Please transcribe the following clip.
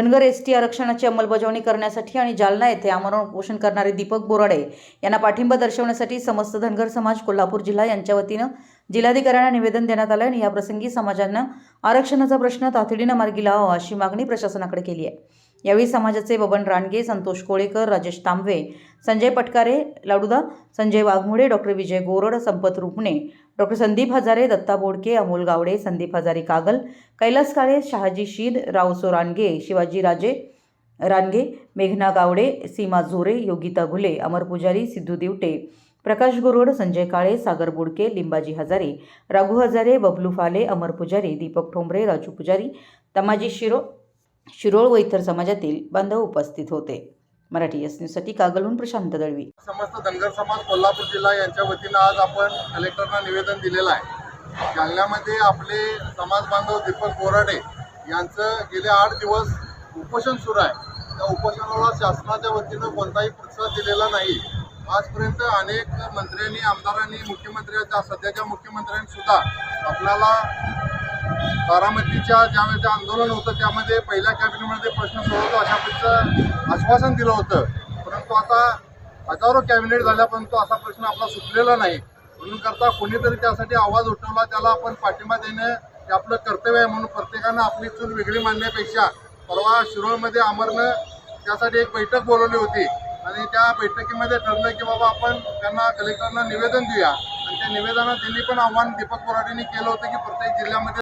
Dhangar S T आरक्षणाची अंमलबजावणी करण्यासाठी आणि जालना येथे आमरण उपोषण करणारे दीपक बोराडे यांना पाठिंबा दर्शवण्यासाठी समस्त धनगर समाज कोल्हापूर जिल्हा यांच्या वतीनं जिल्हाधिकाऱ्यांना निवेदन देण्यात आलं आणि याप्रसंगी समाजानं आरक्षणाचा प्रश्न तातडीनं मार्गी लावावा अशी मागणी प्रशासनाकडे केली आहे. यावेळी समाजाचे बबन रानगे संतोष कोळेकर राजेश तांबवे संजय पटकारे लाडूदा संजय वाघमोडे डॉक्टर विजय गोरड संपत रुपणे डॉक्टर संदीप हजारे दत्ता बोडके अमोल गावडे संदीप हजारे कागल कैलास काळे शहाजी शीद रावसो रानगे शिवाजी राजे रानगे मेघना गावडे सीमा झोरे योगिता घुले अमर पुजारी सिद्धू दिवटे प्रकाश गोरोड संजय काळे सागर बोडके लिंबाजी हजारे राघू हजारे बबलू फाले अमर पुजारी दीपक ठोंबरे राजू पुजारी तमाजी शिरो शिरोळ व इतर समाजातील बांधव उपस्थित होते. मराठी एस न्यूजसाठी कागलहून प्रशांत दळवी. समस्त धनगर समाज कोल्हापूर जिल्हा यांच्या वतीनं आज आपण कलेक्टरना निवेदन दिलेलं आहे. जालन्यामध्ये आपले समाज बांधव दीपक बोराडे यांचं गेले आठ दिवस उपोषण सुरू आहे. त्या उपोषणाला शासनाच्या वतीनं कोणताही प्रतिसाद दिलेला नाही. आजपर्यंत अनेक मंत्र्यांनी आमदारांनी मुख्यमंत्र्यांच्या सध्याच्या मुख्यमंत्र्यांनी सुद्धा आपल्याला बारामतीच्या ज्यावेळेस आंदोलन होतं त्यामध्ये पहिल्या कॅबिनेटमध्ये प्रश्न सोडवतो अशा पद्धतीचं आश्वासन दिलं होतं. परंतु आता हजारो कॅबिनेट झाल्यापर्यंत असा प्रश्न आपला सुटलेला नाही. म्हणून करता कोणीतरी त्यासाठी आवाज उठवला त्याला आपण पाठिंबा देणं हे आपलं कर्तव्य आहे. म्हणून प्रत्येकानं आपली चूल वेगळी मांडण्यापेक्षा परवा शिरोळमध्ये अमरनं त्यासाठी एक बैठक बोलवली होती. आणि त्या बैठकीमध्ये ठरलं की बाबा आपण त्यांना कलेक्टरना निवेदन देऊया. आणि त्या निवेदनात त्यांनी पण आव्हान दीपक बोराडेंनी केलं होतं की प्रत्येक जिल्ह्यामध्ये